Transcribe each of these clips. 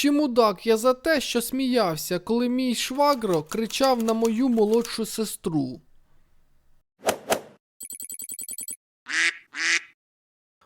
Чи мудак я за те, що сміявся, коли мій швагро кричав на мою молодшу сестру?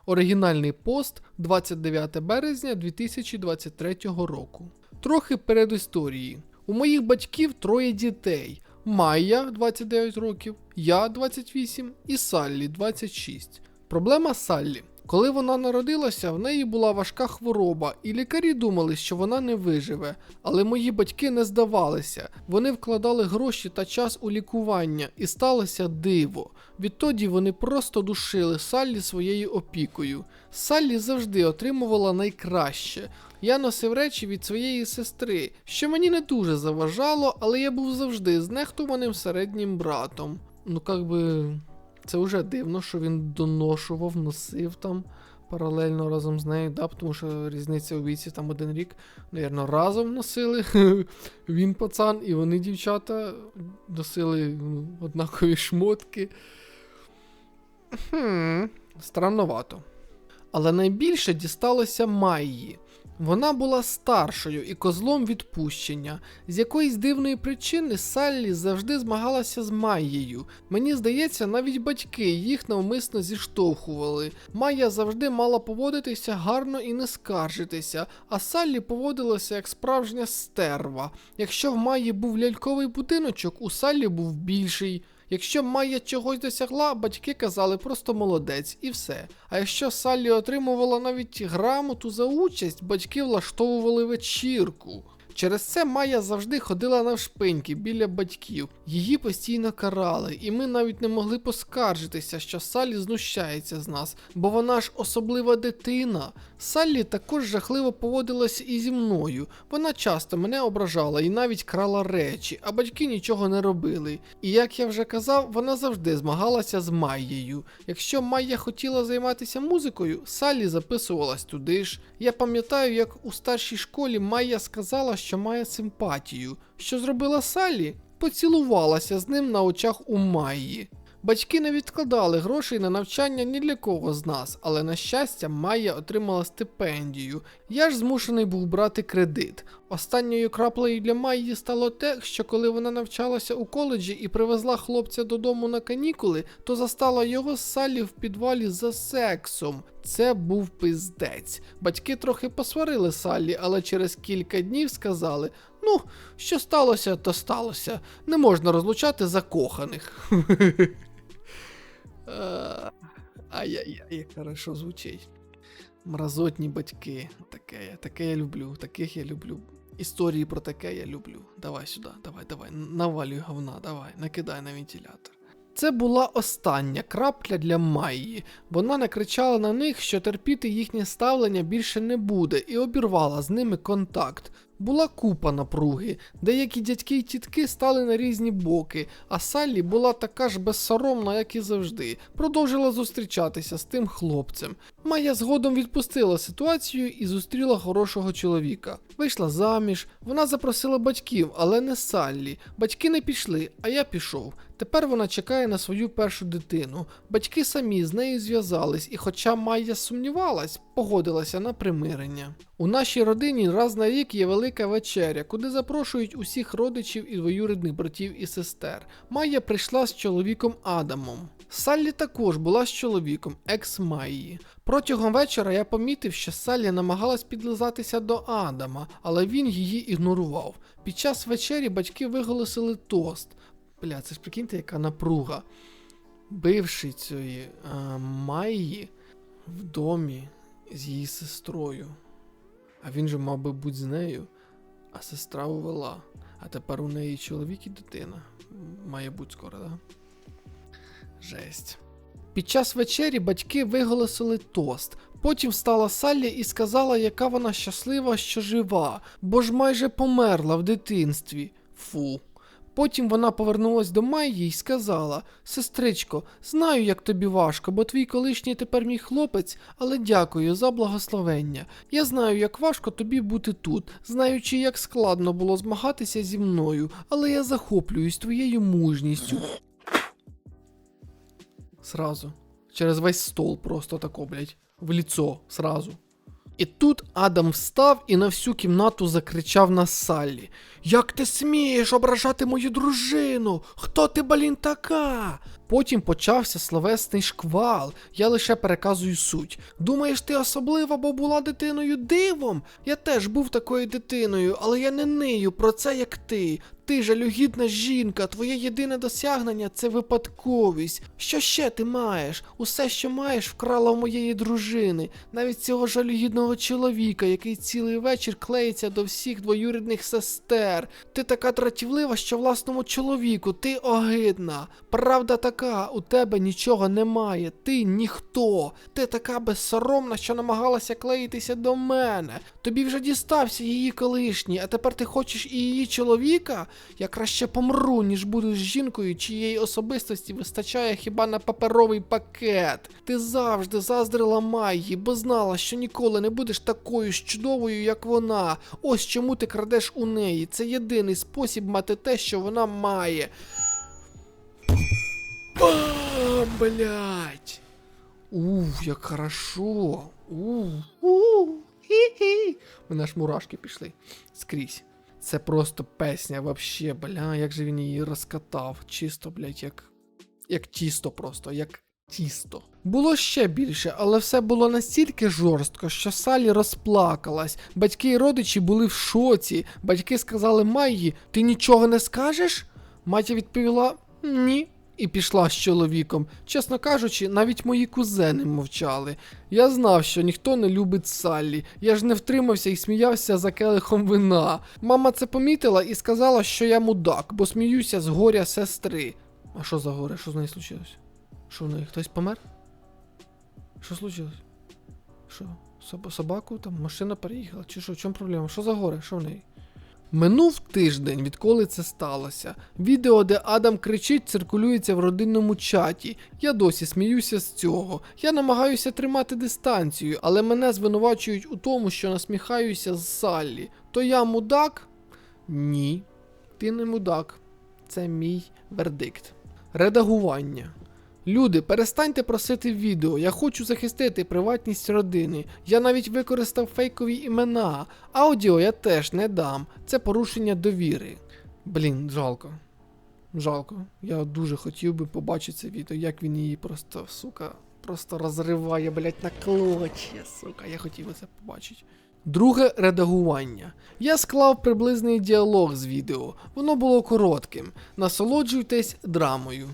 Оригінальний пост 29 березня 2023 року. Трохи перед історії. У моїх батьків троє дітей: Майя 29 років, я 28 і Саллі 26. Проблема Саллі. Коли вона народилася, в неї була важка хвороба, і лікарі думали, що вона не виживе. Але мої батьки не здавалися. Вони вкладали гроші та час у лікування, і сталося диво. Відтоді вони просто душили Саллі своєю опікою. Саллі завжди отримувала найкраще. Я носив речі від своєї сестри, що мені не дуже заважало, але я був завжди знехтуваним середнім братом. Ну, как би. Це вже дивно, що він доношував, носив там паралельно разом з нею, да, тому що різниця у віці там один рік, навірно, разом носили. Він пацан, і вони, дівчата, носили ну, однакові шмотки. Хм, странновато. Але найбільше дісталося Майї. Вона була старшою і козлом відпущення. З якоїсь дивної причини Саллі завжди змагалася з Майєю. Мені здається, навіть батьки їх навмисно зіштовхували. Майя завжди мала поводитися гарно і не скаржитися, а Саллі поводилася як справжня стерва. Якщо в Майї був ляльковий будиночок, у Саллі був більший. Якщо Майя чогось досягла, батьки казали просто молодець і все. А якщо Саллі отримувала навіть грамоту за участь, батьки влаштовували вечірку. Через це Майя завжди ходила навшпиньки біля батьків. Її постійно карали, і ми навіть не могли поскаржитися, що Саллі знущається з нас, бо вона ж особлива дитина. Саллі також жахливо поводилась і зі мною. Вона часто мене ображала і навіть крала речі, а батьки нічого не робили. І як я вже казав, вона завжди змагалася з Майєю. Якщо Майя хотіла займатися музикою, Саллі записувалась туди ж. Я пам'ятаю, як у старшій школі Майя сказала, що має симпатію. Що зробила Саллі? Поцілувалася з ним на очах у Майї. Батьки не відкладали грошей на навчання ні для кого з нас, але на щастя, Майя отримала стипендію. Я ж змушений був брати кредит. Останньою краплею для Майї стало те, що коли вона навчалася у коледжі і привезла хлопця додому на канікули, то застала його з Саллі в підвалі за сексом. Це був пиздець. Батьки трохи посварили Саллі, але через кілька днів сказали: ну, що сталося, то сталося. Не можна розлучати закоханих. Ай-яй-яй, хорошо звучить. Мразотні батьки. Таке таке я люблю, таких я люблю. Історії про таке я люблю. Давай сюди, давай, давай, навалюй говна, давай, накидай на вентилятор. Це була остання крапля для Майї. Вона накричала на них, що терпіти їхнє ставлення більше не буде, і обірвала з ними контакт. Була купа напруги, деякі дядьки й тітки стали на різні боки, а Саллі була така ж безсоромна, як і завжди, продовжила зустрічатися з тим хлопцем. Майя згодом відпустила ситуацію і зустріла хорошого чоловіка. Вийшла заміж, вона запросила батьків, але не Саллі. Батьки не пішли, а я пішов. Тепер вона чекає на свою першу дитину. Батьки самі з нею зв'язались, і хоча Майя сумнівалась, погодилася на примирення. У нашій родині раз на рік є велика вечеря, куди запрошують усіх родичів і двоюрідних братів і сестер. Майя прийшла з чоловіком Адамом. Саллі також була з чоловіком, екс Майї. Протягом вечора я помітив, що Саллі намагалась підлизатися до Адама, але він її ігнорував. Під час вечері батьки виголосили тост. Бля, це ж прикиньте, яка напруга. Бивши цієї а, Майї в домі з її сестрою. А він же мав би бути з нею, а сестра увела. А тепер у неї чоловік і дитина. Має бути скоро, да? Жесть. Під час вечері батьки виголосили тост. Потім встала Саллі і сказала, яка вона щаслива, що жива, бо ж майже померла в дитинстві. Фу. Потім вона повернулась до Майї і сказала: Сестричко, знаю, як тобі важко, бо твій колишній тепер мій хлопець, але дякую за благословення. Я знаю, як важко тобі бути тут, знаючи, як складно було змагатися зі мною, але я захоплююсь твоєю мужністю. Сразу. Через весь стол просто тако, блять. В лицо, сразу. І тут Адам встав і на всю кімнату закричав на Саллі: Як ти смієш ображати мою дружину? Хто ти, блін, така? Потім почався словесний шквал. Я лише переказую суть. Думаєш, ти особлива, бо була дитиною дивом? Я теж був такою дитиною, але я не нию про це, як ти. Ти жалюгідна жінка, твоє єдине досягнення це випадковість. Що ще ти маєш? Усе, що маєш, вкрала у моєї дружини, навіть цього жалюгідного чоловіка, який цілий вечір клеїться до всіх двоюрідних сестер. Ти така дратівлива, що власному чоловіку, ти огидна. Правда така, у тебе нічого немає, ти ніхто. Ти така безсоромна, що намагалася клеїтися до мене. Тобі вже дістався її колишній, а тепер ти хочеш і її чоловіка? Я краще помру, ніж буду з жінкою, чиєї особистості вистачає хіба на паперовий пакет. Ти завжди заздрила Майї, бо знала, що ніколи не будеш такою ж чудовою, як вона. Ось чому ти крадеш у неї. Це єдиний спосіб мати те, що вона має. Бам, блять. Уф, як хорошо. Уф, уф, хі-хі. Мене аж мурашки пішли скрізь. Це просто песня, вообще, бля, як же він її розкатав. Чисто, блять, як. Як тісто просто, як тісто. Було ще більше, але все було настільки жорстко, що Салі розплакалась. Батьки і родичі були в шоці. Батьки сказали Майї, ти нічого не скажеш? Матя відповіла ні. І пішла з чоловіком. Чесно кажучи, навіть мої кузени мовчали. Я знав, що ніхто не любить Саллі. Я ж не втримався і сміявся за келихом вина. Мама це помітила і сказала, що я мудак, бо сміюся з горя сестри. А що за горе? Що з нею случилось? Що в неї? Хтось помер? Що случилось? Що? Собаку там машина переїхала? Чи що? В чому проблема? Що за горе? Що в неї? Минув тиждень, відколи це сталося. Відео, де Адам кричить, циркулюється в родинному чаті. Я досі сміюся з цього. Я намагаюся тримати дистанцію, але мене звинувачують у тому, що насміхаюся з Саллі. То я мудак? Ні. Ти не мудак. Це мій вердикт. Редагування. Люди, перестаньте просити відео. Я хочу захистити приватність родини. Я навіть використав фейкові імена. Аудіо я теж не дам. Це порушення довіри. Блін, жалко. Жалко. Я дуже хотів би побачити це відео, як він її просто, сука, просто розриває, блять, на клочья, сука. Я хотів би це побачити. Друге редагування. Я склав приблизний діалог з відео. Воно було коротким. Насолоджуйтесь драмою.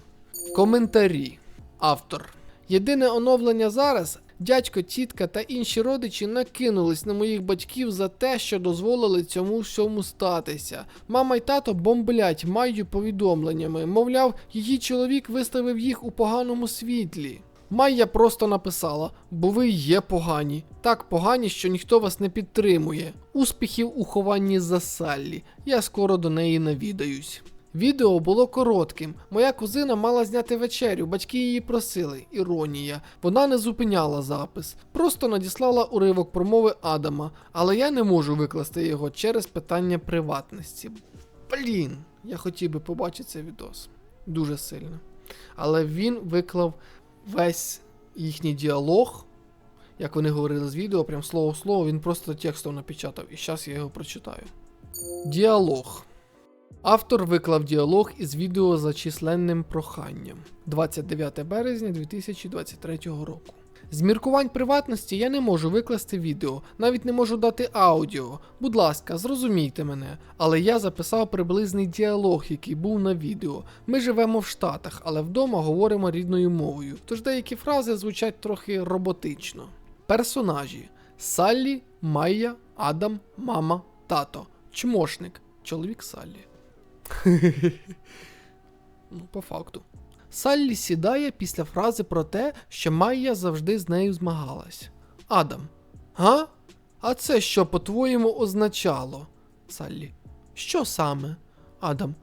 Коментарі. Автор. Єдине оновлення зараз. Дядько, тітка та інші родичі накинулись на моїх батьків за те, що дозволили цьому всьому статися. Мама й тато бомблять Майю повідомленнями. Мовляв, її чоловік виставив їх у поганому світлі. Майя просто написала, бо ви є погані. Так погані, що ніхто вас не підтримує. Успіхів у хованні за Саллі. Я скоро до неї навідаюсь. Відео було коротким. Моя кузина мала зняти вечерю, батьки її просили. Іронія. Вона не зупиняла запис, просто надіслала уривок промови Адама, але я не можу викласти його через питання приватності. Блін, я хотів би побачити цей відос. Дуже сильно. Але він виклав весь їхній діалог, як вони говорили з відео, прям слово слово, він просто текстом напечатав, і зараз я його прочитаю. Діалог. Автор виклав діалог із відео за численним проханням 29 березня 2023 року. З міркувань приватності я не можу викласти відео, навіть не можу дати аудіо. Будь ласка, зрозумійте мене. Але я записав приблизний діалог, який був на відео. Ми живемо в Штатах, але вдома говоримо рідною мовою, тож деякі фрази звучать трохи роботично. Персонажі: Саллі, Майя, Адам, мама, тато, чмошник, чоловік Саллі. Ну, по факту. Саллі сідає після фрази про те, що Майя завжди з нею змагалась. Адам. Га? А це що, по-твоєму, означало? Саллі. Що саме? Адам.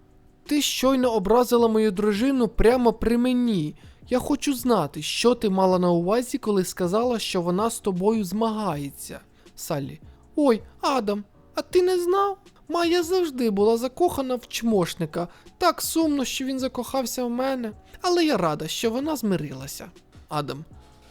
Ти щойно образила мою дружину прямо при мені. Я хочу знати, що ти мала на увазі, коли сказала, що вона з тобою змагається. Саллі. Ой, Адам, а ти не знав? Майя завжди була закохана в чмошника. Так сумно, що він закохався в мене. Але я рада, що вона змирилася. Адам.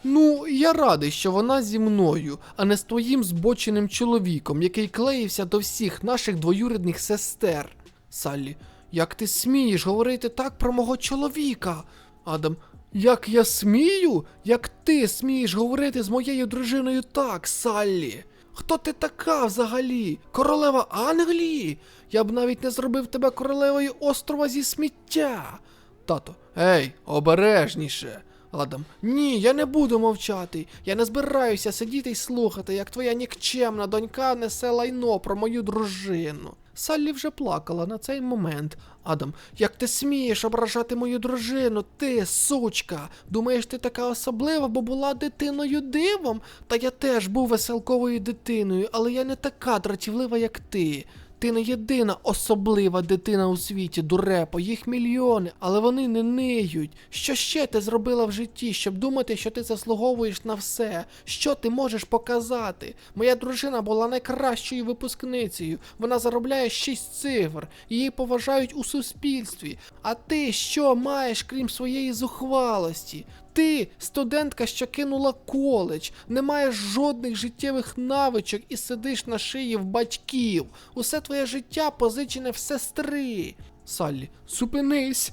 Ну, я радий, що вона зі мною, а не з твоїм збоченим чоловіком, який клеївся до всіх наших двоюрідних сестер. Саллі, як ти смієш говорити так про мого чоловіка? Адам, як я смію? Як ти смієш говорити з моєю дружиною так, Саллі? Хто ти така взагалі? Королева Англії? Я б навіть не зробив тебе королевою острова зі сміття. Тато, ей, обережніше. Адам, ні, я не буду мовчати. Я не збираюся сидіти й слухати, як твоя нікчемна донька несе лайно про мою дружину. Саллі вже плакала на цей момент. Адам, як ти смієш ображати мою дружину? Ти, сучка. Думаєш, ти така особлива, бо була дитиною дивом? Та я теж був веселковою дитиною, але я не така дратівлива, як ти. Ти не єдина особлива дитина у світі, дурепо, їх мільйони, але вони не ниють. Що ще ти зробила в житті, щоб думати, що ти заслуговуєш на все? Що ти можеш показати? Моя дружина була найкращою випускницею. Вона заробляє шість цифр, її поважають у суспільстві. А ти що маєш, крім своєї зухвалості? Ти, студентка, що кинула коледж, не маєш жодних життєвих навичок і сидиш на шиї в батьків. Усе твоє життя позичене в сестри. Саллі, зупинись.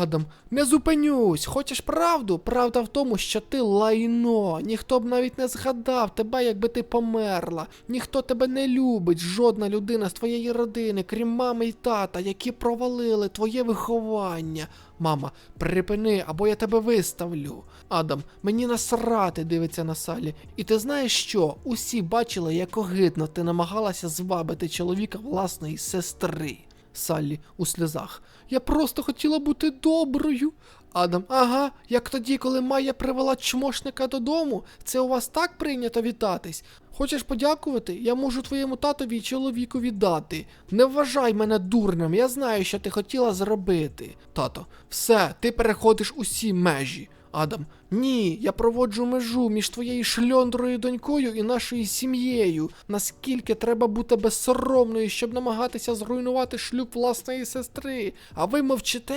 Адам, не зупинюсь. Хочеш правду? Правда в тому, що ти лайно. Ніхто б навіть не згадав тебе, якби ти померла. Ніхто тебе не любить, жодна людина з твоєї родини, крім мами й тата, які провалили твоє виховання. Мама, припини, або я тебе виставлю. Адам, мені насрати дивиться на Салі. І ти знаєш що? Усі бачили, як огидно ти намагалася звабити чоловіка власної сестри. Саллі у сльозах. Я просто хотіла бути доброю. Адам, ага, як тоді, коли Майя привела чмошника додому, це у вас так прийнято вітатись. Хочеш подякувати? Я можу твоєму татові й чоловіку віддати. Не вважай мене дурним, я знаю, що ти хотіла зробити. Тато, все, ти переходиш усі межі. Адам, ні, я проводжу межу між твоєю шльондрою донькою і нашою сім'єю. Наскільки треба бути безсоромною, щоб намагатися зруйнувати шлюб власної сестри. А ви мовчите?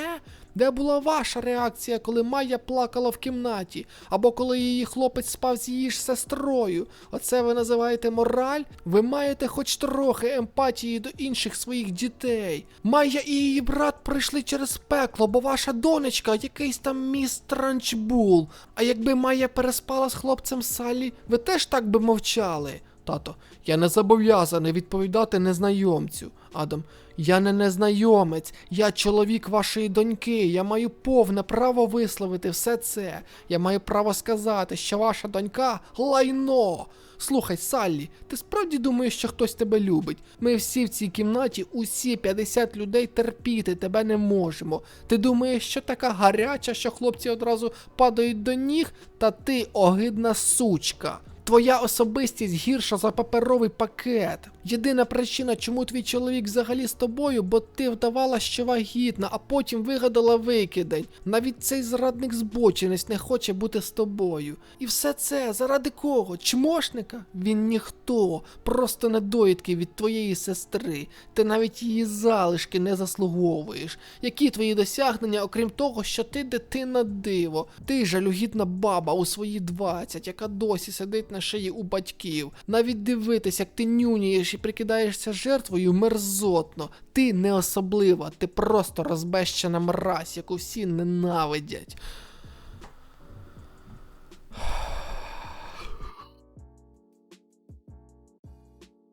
Де була ваша реакція, коли Майя плакала в кімнаті, або коли її хлопець спав з її ж сестрою? Оце ви називаєте мораль? Ви маєте хоч трохи емпатії до інших своїх дітей. Майя і її брат пройшли через пекло, бо ваша донечка якийсь там міс Транчбул. А якби Майя переспала з хлопцем Саллі, ви теж так би мовчали. Тато, я не зобов'язаний відповідати незнайомцю. Адам, я не незнайомець, я чоловік вашої доньки. Я маю повне право висловити все це. Я маю право сказати, що ваша донька лайно. Слухай, Саллі, ти справді думаєш, що хтось тебе любить? Ми всі в цій кімнаті, усі 50 людей терпіти тебе не можемо. Ти думаєш, що така гаряча, що хлопці одразу падають до ніг, та ти огидна сучка. Твоя особистість гірша за паперовий пакет. Єдина причина, чому твій чоловік взагалі з тобою, бо ти вдавала, що вагітна, а потім вигадала викидень. Навіть цей зрадник збочинець не хоче бути з тобою. І все це заради кого? Чмошника? Він ніхто, просто недоїдки від твоєї сестри. Ти навіть її залишки не заслуговуєш. Які твої досягнення, окрім того, що ти дитина диво? Ти жалюгідна баба у свої 20, яка досі сидить на шиї у батьків. Навіть дивитись, як ти нюнієш і прикидаєшся жертвою мерзотно. Ти не особлива, ти просто розбещена мразь, яку всі ненавидять.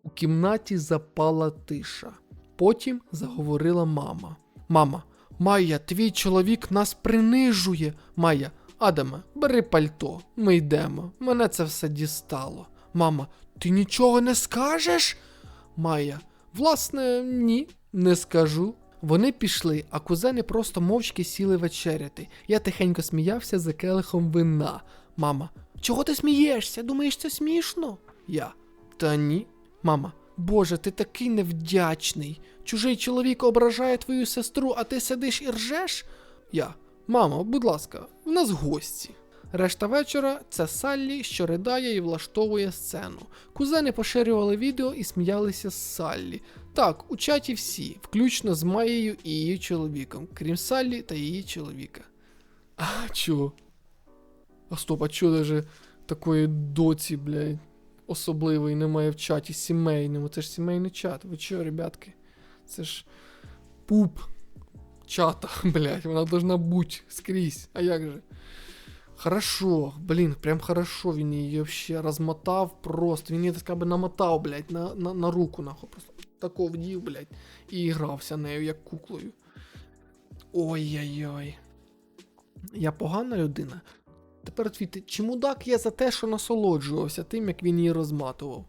У кімнаті запала тиша. Потім заговорила мама. Мама, Майя, твій чоловік нас принижує. Майя, Адаме, бери пальто, ми йдемо. Мене це все дістало. Мама, ти нічого не скажеш? Майя, власне, ні, не скажу. Вони пішли, а кузени просто мовчки сіли вечеряти. Я тихенько сміявся за келихом вина. Мама, чого ти смієшся? Думаєш, це смішно? Я. Та ні. Мама, Боже, ти такий невдячний. Чужий чоловік ображає твою сестру, а ти сидиш і ржеш? Я. Мамо, будь ласка, в нас гості. Решта вечора це Саллі, що ридає і влаштовує сцену. Кузени поширювали відео і сміялися з Саллі. Так, у чаті всі, включно з Маєю і її чоловіком, крім Саллі та її чоловіка. А чого? А стоп, а чого даже такої доці, блядь, особливої немає в чаті сімейному? Це ж сімейний чат. Ви чого, ребятки? Це ж пуп чата, блядь, вона должна бути скрізь. А як же? Хорошо, блін, прям хорошо він її вообще розмотав просто. Він її так би намотав, блядь, на, на, на руку, нахуй. Просто тако вдів, блядь, і грався нею, як куклою. Ой-ой-ой. Я погана людина. Тепер отвіти, чи мудак я за те, що насолоджувався тим, як він її розматував?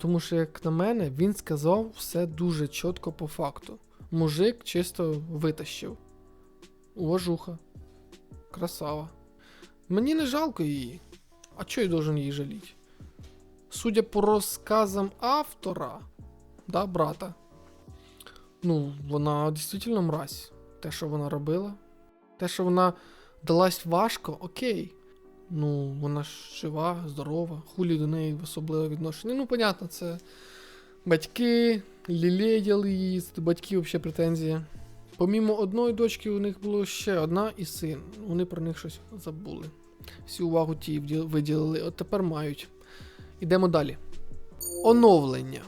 Тому що, як на мене, він сказав все дуже чітко по факту. Мужик чисто витащив. Уважуха. Красава. Мені не жалко її. А чого я должен її жаліти? Судя по розказам автора, да, брата. Ну, вона дійсно мразь. Те, що вона робила. Те, що вона далась важко, окей. Ну, вона ж жива, здорова, хулі до неї особливе відношення. Ну, понятно, це батьки, лілеяли її, батьки взагалі претензії. Помімо одної дочки, у них було ще одна і син. Вони про них щось забули. Всю увагу ті виділили, от тепер мають. Ідемо далі. Оновлення.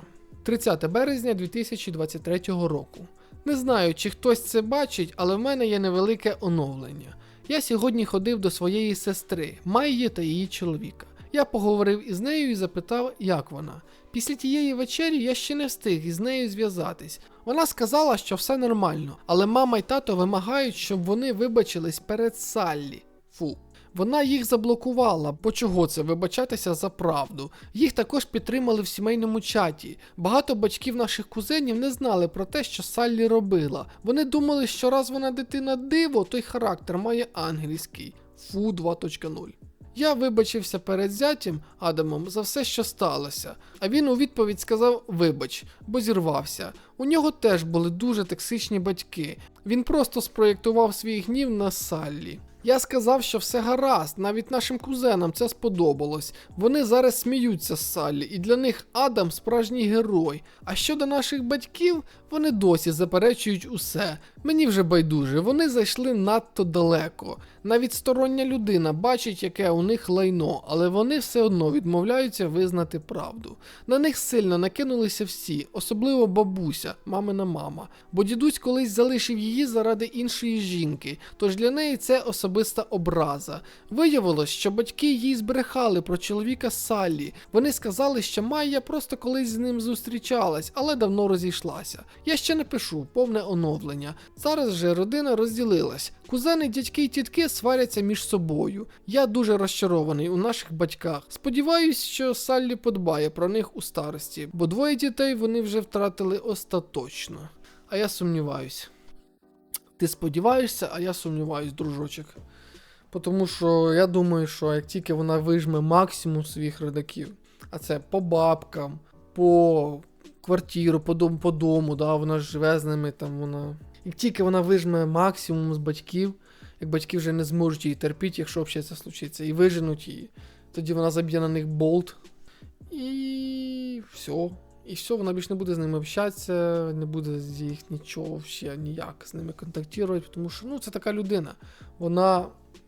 30 березня 2023 року. Не знаю, чи хтось це бачить, але в мене є невелике оновлення. Я сьогодні ходив до своєї сестри, Майї та її чоловіка. Я поговорив із нею і запитав, як вона. Після тієї вечері я ще не встиг із нею зв'язатись. Вона сказала, що все нормально, але мама й тато вимагають, щоб вони вибачились перед Саллі. Фу. Вона їх заблокувала, бо чого це вибачатися за правду. Їх також підтримали в сімейному чаті. Багато батьків наших кузенів не знали про те, що Саллі робила. Вони думали, що раз вона дитина диво, то й характер має ангельський. Фу 2.0. Я вибачився перед зятям Адамом за все, що сталося, а він у відповідь сказав вибач, бо зірвався. У нього теж були дуже токсичні батьки. Він просто спроєктував свій гнів на Саллі. Я сказав, що все гаразд, навіть нашим кузенам це сподобалось. Вони зараз сміються з Саллі, і для них Адам справжній герой. А щодо наших батьків, вони досі заперечують усе. Мені вже байдуже, вони зайшли надто далеко. Навіть стороння людина бачить, яке у них лайно, але вони все одно відмовляються визнати правду. На них сильно накинулися всі, особливо бабуся, мамина мама. Бо дідусь колись залишив її заради іншої жінки, тож для неї це особиста образа. Виявилось, що батьки їй збрехали про чоловіка Саллі. Вони сказали, що Майя просто колись з ним зустрічалась, але давно розійшлася. Я ще не пишу повне оновлення. Зараз же родина розділилась. Кузени, дядьки і тітки сваряться між собою. Я дуже розчарований у наших батьках. Сподіваюсь, що Саллі подбає про них у старості, бо двоє дітей вони вже втратили остаточно. А я сумніваюсь. Ти сподіваєшся, а я сумніваюсь, дружочок. Тому що я думаю, що як тільки вона вижме максимум своїх родаків, а це по бабкам, по квартиру, по дому, по дому, да, вона ж живе з ними, там вона. Як тільки вона вижме максимум з батьків, як батьки вже не зможуть її терпіти, якщо взагалі це случиться, і виженуть її, тоді вона заб'є на них болт. І все. І все, вона більше не буде з ними общатися, не буде з їх нічого ще ніяк з ними контактувати, тому що ну, це така людина. Вона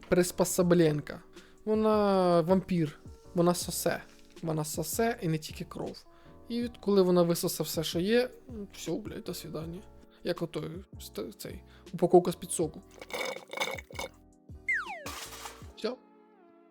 приспособленка. Вона вампір. Вона сосе. Вона сосе і не тільки кров. І коли вона висосе все, що є, все, блядь, до свидання. Як ото цей упаковка з-під соку. Все.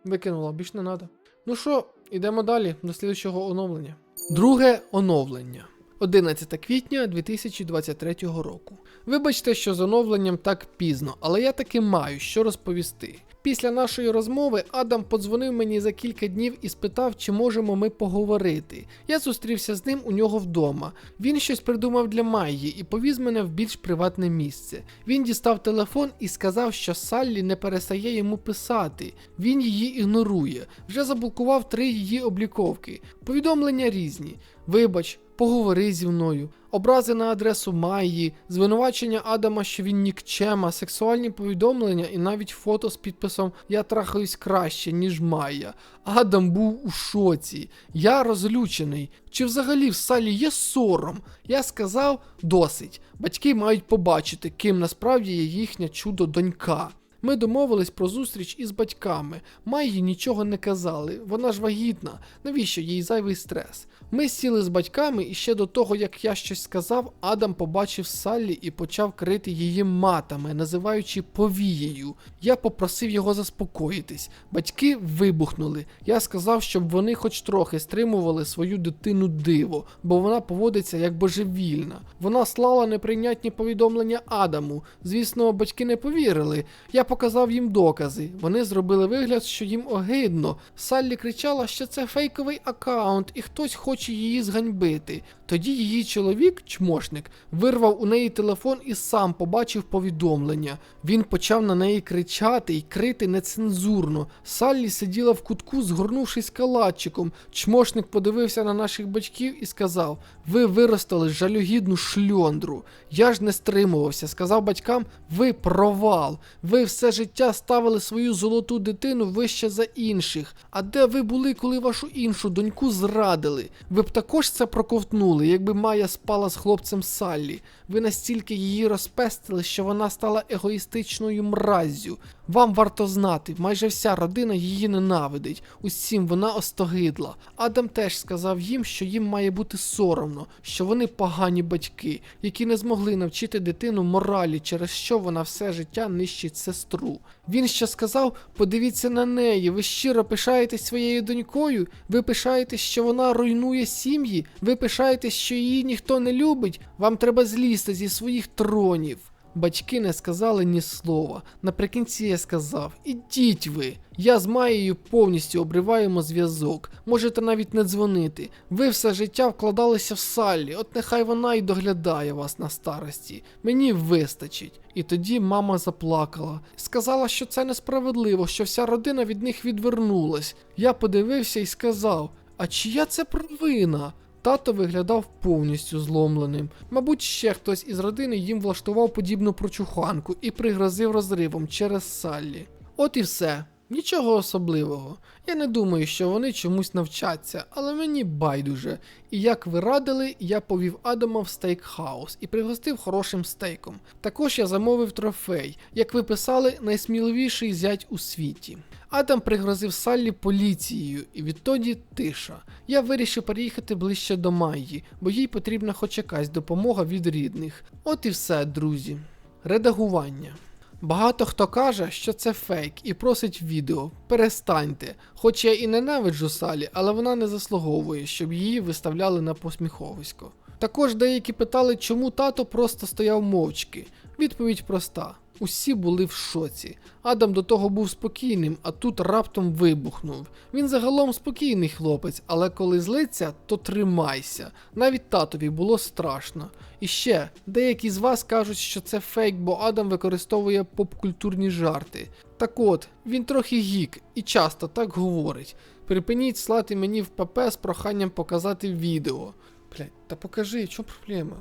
Викинула, більш не треба. Ну що, йдемо далі до слідчого оновлення. Друге оновлення. 11 квітня 2023 року. Вибачте, що з оновленням так пізно, але я таки маю що розповісти. Після нашої розмови Адам подзвонив мені за кілька днів і спитав, чи можемо ми поговорити. Я зустрівся з ним у нього вдома. Він щось придумав для Майї і повіз мене в більш приватне місце. Він дістав телефон і сказав, що Саллі не перестає йому писати. Він її ігнорує. Вже заблокував три її обліковки. Повідомлення різні. Вибач, поговори зі мною. Образи на адресу Майї, звинувачення Адама, що він нікчема, сексуальні повідомлення і навіть фото з підписом Я трахаюсь краще, ніж Майя. Адам був у шоці. Я розлючений. Чи взагалі в Салі є сором? Я сказав досить. Батьки мають побачити, ким насправді є їхня чудо донька. Ми домовились про зустріч із батьками. Майї нічого не казали, вона ж вагітна. Навіщо їй зайвий стрес? Ми сіли з батьками, і ще до того, як я щось сказав, Адам побачив Саллі і почав крити її матами, називаючи повією. Я попросив його заспокоїтись. Батьки вибухнули. Я сказав, щоб вони хоч трохи стримували свою дитину диво, бо вона поводиться як божевільна. Вона слала неприйнятні повідомлення Адаму. Звісно, батьки не повірили. Я показав їм докази. Вони зробили вигляд, що їм огидно. Саллі кричала, що це фейковий аккаунт, і хтось хоче її зганьбити. Тоді її чоловік, чмошник, вирвав у неї телефон і сам побачив повідомлення. Він почав на неї кричати і крити нецензурно. Саллі сиділа в кутку, згорнувшись калачиком. Чмошник подивився на наших батьків і сказав: Ви виростили жалюгідну шльондру. Я ж не стримувався. Сказав батькам: ви провал. Ви все життя ставили свою золоту дитину вище за інших. А де ви були, коли вашу іншу доньку зрадили? Ви б також це проковтнули, якби Майя спала з хлопцем Саллі. Ви настільки її розпестили, що вона стала егоїстичною мраззю. Вам варто знати, майже вся родина її ненавидить. Усім вона остогидла. Адам теж сказав їм, що їм має бути соромно, що вони погані батьки, які не змогли навчити дитину моралі, через що вона все життя нищить сестру. Він ще сказав: подивіться на неї, ви щиро пишаєтесь своєю донькою, ви пишаєтесь, що вона руйнує сім'ї, ви пишаєтесь, що її ніхто не любить, вам треба злізти зі своїх тронів. Батьки не сказали ні слова. Наприкінці я сказав: ідіть ви. Я з Маєю повністю обриваємо зв'язок. Можете навіть не дзвонити. Ви все життя вкладалися в Саллі, от нехай вона й доглядає вас на старості. Мені вистачить. І тоді мама заплакала. Сказала, що це несправедливо, що вся родина від них відвернулась. Я подивився і сказав: А чия це провина? Тато виглядав повністю зломленим. Мабуть, ще хтось із родини їм влаштував подібну прочуханку і пригрозив розривом через Саллі. От і все. Нічого особливого. Я не думаю, що вони чомусь навчаться, але мені байдуже. І як ви радили, я повів Адама в стейкхаус і пригостив хорошим стейком. Також я замовив трофей, як ви писали, найсміливіший зять у світі. Адам пригрозив Саллі поліцією, і відтоді тиша. Я вирішив переїхати ближче до Майї, бо їй потрібна хоч якась допомога від рідних. От і все, друзі. Редагування. Багато хто каже, що це фейк і просить відео. Перестаньте. Хоч я і ненавиджу Салі, але вона не заслуговує, щоб її виставляли на посміховисько. Також деякі питали, чому тато просто стояв мовчки. Відповідь проста. Усі були в шоці. Адам до того був спокійним, а тут раптом вибухнув. Він загалом спокійний хлопець, але коли злиться, то тримайся. Навіть татові було страшно. І ще, деякі з вас кажуть, що це фейк, бо Адам використовує попкультурні жарти. Так от, він трохи гік і часто так говорить. Припиніть слати мені в ПП з проханням показати відео. Блять, та покажи, чому проблема?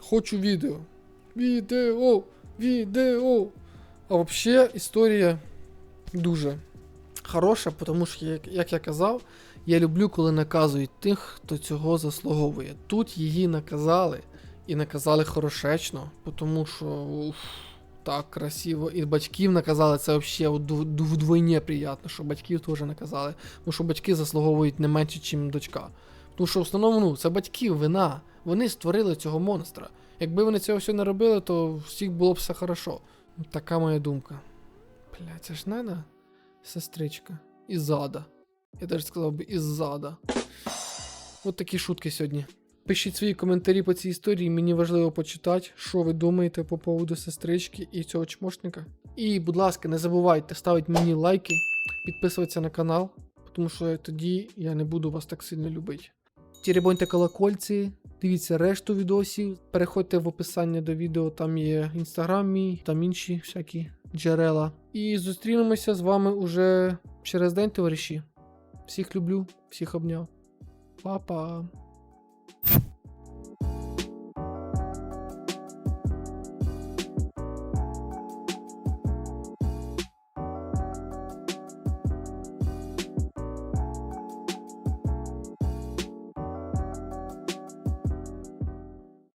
Хочу відео. Відео! Відео! А взагалі історія дуже хороша, тому що, як, я казав, я люблю, коли наказують тих, хто цього заслуговує. Тут її наказали і наказали хорошечно, тому що уф, так красиво. І батьків наказали, це взагалі вдвойне приємно, що батьків теж наказали. Тому що батьки заслуговують не менше, ніж дочка. Тому що в основному ну, це батьків вина. Вони створили цього монстра. Якби вони цього все не робили, то всіх було б все хорошо. Така моя думка. Бля, це ж надо, сестричка. Із зада. Я теж сказав би із зада. От такі шутки сьогодні. Пишіть свої коментарі по цій історії, мені важливо почитати, що ви думаєте по поводу сестрички і цього чмошника. І, будь ласка, не забувайте ставити мені лайки, підписуватися на канал, тому що тоді я не буду вас так сильно любити. Тіребоньте колокольці, дивіться решту відосів, переходьте в описання до відео, там є інстаграм мій, там інші всякі джерела. І зустрінемося з вами уже через день, товариші. Всіх люблю, всіх обняв. Па-па.